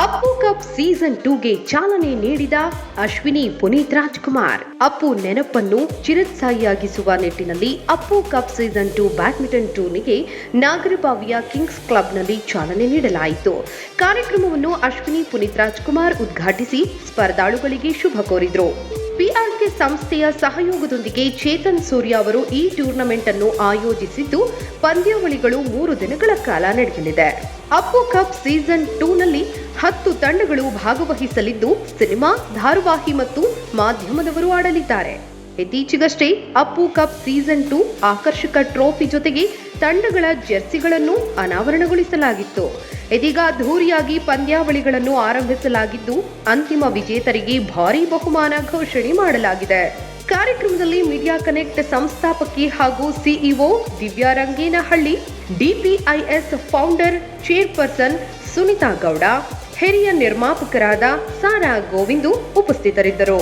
Appu cup season ಟೂಗೆ ಚಾಲನೆ ನೀಡಿದ ಅಶ್ವಿನಿ ಪುನೀತ್ ರಾಜ್ಕುಮಾರ್. ಅಪ್ಪು ನೆನಪನ್ನು ಚಿರತ್ಸಾಯಿಯಾಗಿಸುವ ನಿಟ್ಟಿನಲ್ಲಿ Appu cup season two badminton ಟೂರ್ನಿಗೆ ನಾಗರಬಾವಿಯ ಕಿಂಗ್ಸ್ ಕ್ಲಬ್ನಲ್ಲಿ ಚಾಲನೆ ನೀಡಲಾಯಿತು. ಕಾರ್ಯಕ್ರಮವನ್ನು ಅಶ್ವಿನಿ ಪುನೀತ್ ರಾಜ್ಕುಮಾರ್ ಉದ್ಘಾಟಿಸಿ ಸ್ಪರ್ಧಾಳುಗಳಿಗೆ ಶುಭ ಕೋರಿದರು. ಪಿಆರ್ಕೆ ಸಂಸ್ಥೆಯ ಸಹಯೋಗದೊಂದಿಗೆ ಚೇತನ್ ಸೂರ್ಯ ಅವರು ಈ ಟೂರ್ನಮೆಂಟ್ ಅನ್ನು ಆಯೋಜಿಸಿದ್ದು, ಪಂದ್ಯಾವಳಿಗಳು ಮೂರು ದಿನಗಳ ಕಾಲ ನಡೆಯಲಿದೆ. ಅಪ್ಪು ಕಪ್ ಸೀಸನ್ ಟೂನಲ್ಲಿ ಹತ್ತು ತಂಡಗಳು ಭಾಗವಹಿಸಲಿದ್ದು ಸಿನಿಮಾ, ಧಾರಾವಾಹಿ ಮತ್ತು ಮಾಧ್ಯಮದವರು ಆಡಲಿದ್ದಾರೆ. ಇತ್ತೀಚೆಗಷ್ಟೇ ಅಪ್ಪು ಕಪ್ ಸೀಸನ್ ಟು ಆಕರ್ಷಕ ಟ್ರೋಫಿ ಜೊತೆಗೆ ತಂಡಗಳ ಜೆರ್ಸಿಗಳನ್ನು ಅನಾವರಣಗೊಳಿಸಲಾಗಿತ್ತು. ಇದೀಗ ಅದ್ಧೂರಿಯಾಗಿ ಪಂದ್ಯಾವಳಿಗಳನ್ನು ಆರಂಭಿಸಲಾಗಿದ್ದು ಅಂತಿಮ ವಿಜೇತರಿಗೆ ಭಾರೀ ಬಹುಮಾನ ಘೋಷಣೆ ಮಾಡಲಾಗಿದೆ. ಕಾರ್ಯಕ್ರಮದಲ್ಲಿ ಮೀಡಿಯಾ ಕನೆಕ್ಟ್ ಸಂಸ್ಥಾಪಕಿ ಹಾಗೂ CEO Divya Rangenahalli, DPIS founder chairperson Sunita Gowda ಹಿರಿಯ ನಿರ್ಮಾಪಕರಾದ ಸಾರಾ ಗೋವಿಂದು ಉಪಸ್ಥಿತರಿದ್ದರು.